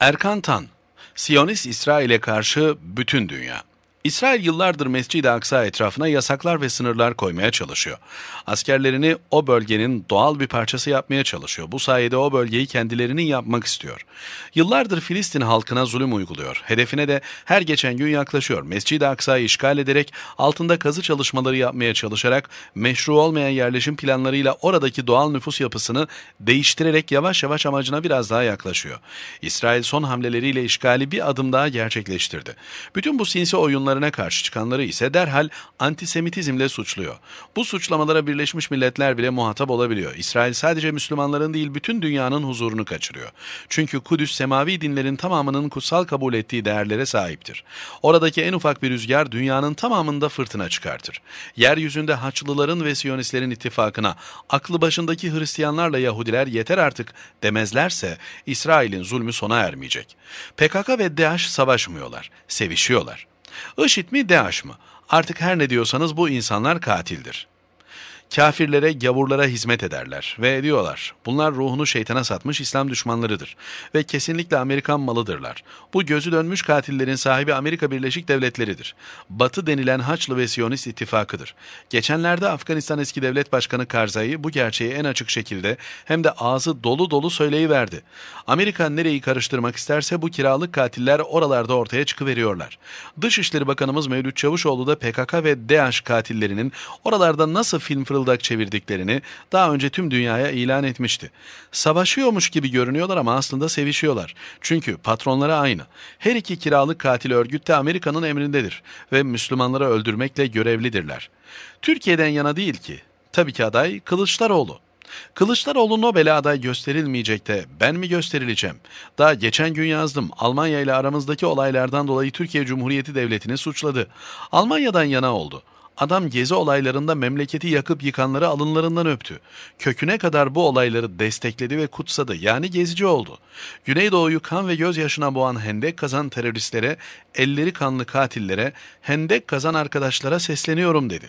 Erkan Tan, Siyonist İsrail'e karşı bütün dünya. İsrail yıllardır Mescid-i Aksa etrafına yasaklar ve sınırlar koymaya çalışıyor. Askerlerini o bölgenin doğal bir parçası yapmaya çalışıyor. Bu sayede o bölgeyi kendilerinin yapmak istiyor. Yıllardır Filistin halkına zulüm uyguluyor. Hedefine de her geçen gün yaklaşıyor. Mescid-i Aksa'yı işgal ederek altında kazı çalışmaları yapmaya çalışarak meşru olmayan yerleşim planlarıyla oradaki doğal nüfus yapısını değiştirerek yavaş yavaş amacına biraz daha yaklaşıyor. İsrail son hamleleriyle işgali bir adım daha gerçekleştirdi. Bütün bu sinsi oyunlar sorunlarına karşı çıkanları ise derhal antisemitizmle suçluyor. Bu suçlamalara Birleşmiş Milletler bile muhatap olabiliyor. İsrail sadece Müslümanların değil bütün dünyanın huzurunu kaçırıyor. Çünkü Kudüs semavi dinlerin tamamının kutsal kabul ettiği değerlere sahiptir. Oradaki en ufak bir rüzgar dünyanın tamamında fırtına çıkartır. Yeryüzünde Haçlıların ve Siyonistlerin ittifakına aklı başındaki Hristiyanlarla Yahudiler yeter artık demezlerse İsrail'in zulmü sona ermeyecek. PKK ve DAEŞ savaşmıyorlar, sevişiyorlar. IŞİD mi DAEŞ mı? Artık her ne diyorsanız bu insanlar katildir. Kafirlere, gavurlara hizmet ederler ve diyorlar. Bunlar ruhunu şeytana satmış İslam düşmanlarıdır ve kesinlikle Amerikan malıdırlar. Bu gözü dönmüş katillerin sahibi Amerika Birleşik Devletleri'dir. Batı denilen Haçlı ve Siyonist ittifakıdır. Geçenlerde Afganistan eski devlet başkanı Karzai bu gerçeği en açık şekilde hem de ağzı dolu dolu söyleyiverdi. Amerika nereyi karıştırmak isterse bu kiralık katiller oralarda ortaya çıkıveriyorlar. Dışişleri Bakanımız Mevlüt Çavuşoğlu da PKK ve DAEŞ katillerinin oralarda nasıl film fırlattığı fırıldak çevirdiklerini daha önce tüm dünyaya ilan etmişti. Savaşıyormuş gibi görünüyorlar ama aslında sevişiyorlar. Çünkü patronları aynı. Her iki kiralık katil örgüt de Amerika'nın emrindedir ve Müslümanları öldürmekle görevlidirler. Türkiye'den yana değil ki. Tabii ki aday Kılıçdaroğlu. Kılıçdaroğlu Nobel'e aday gösterilmeyecek de ben mi gösterileceğim? Daha geçen gün yazdım. Almanya ile aramızdaki olaylardan dolayı Türkiye Cumhuriyeti Devleti'ni suçladı. Almanya'dan yana oldu. Adam gezi olaylarında memleketi yakıp yıkanları alınlarından öptü. Köküne kadar bu olayları destekledi ve kutsadı. Yani gezici oldu. Güneydoğu'yu kan ve gözyaşına boğan hendek kazan teröristlere, elleri kanlı katillere, hendek kazan arkadaşlara sesleniyorum dedi.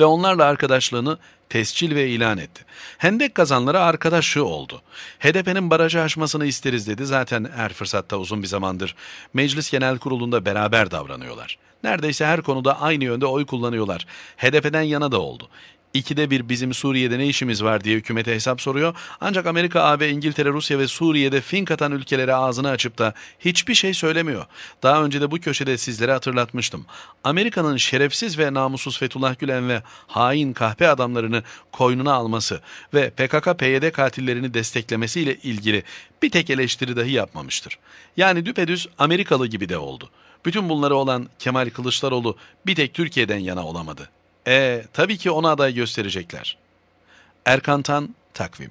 Ve onlarla arkadaşlığını tescil ve ilan etti. Hendek kazanlara arkadaşı oldu. HDP'nin barajı aşmasını isteriz dedi. Zaten her fırsatta uzun bir zamandır Meclis Genel Kurulu'nda beraber davranıyorlar. Neredeyse her konuda aynı yönde oy kullanıyorlar. HDP'den yana da oldu. İkide bir bizim Suriye'de ne işimiz var diye hükümete hesap soruyor. Ancak Amerika, AB, İngiltere, Rusya ve Suriye'de fink atan ülkelere ağzını açıp da hiçbir şey söylemiyor. Daha önce de bu köşede sizlere hatırlatmıştım. Amerika'nın şerefsiz ve namussuz Fethullah Gülen ve hain kahpe adamlarını koynuna alması ve PKK-PYD katillerini desteklemesiyle ilgili bir tek eleştiri dahi yapmamıştır. Yani düpedüz Amerikalı gibi de oldu. Bütün bunları olan Kemal Kılıçdaroğlu bir tek Türkiye'den yana olamadı. E tabii ki ona aday gösterecekler. Erkan Tan, Takvim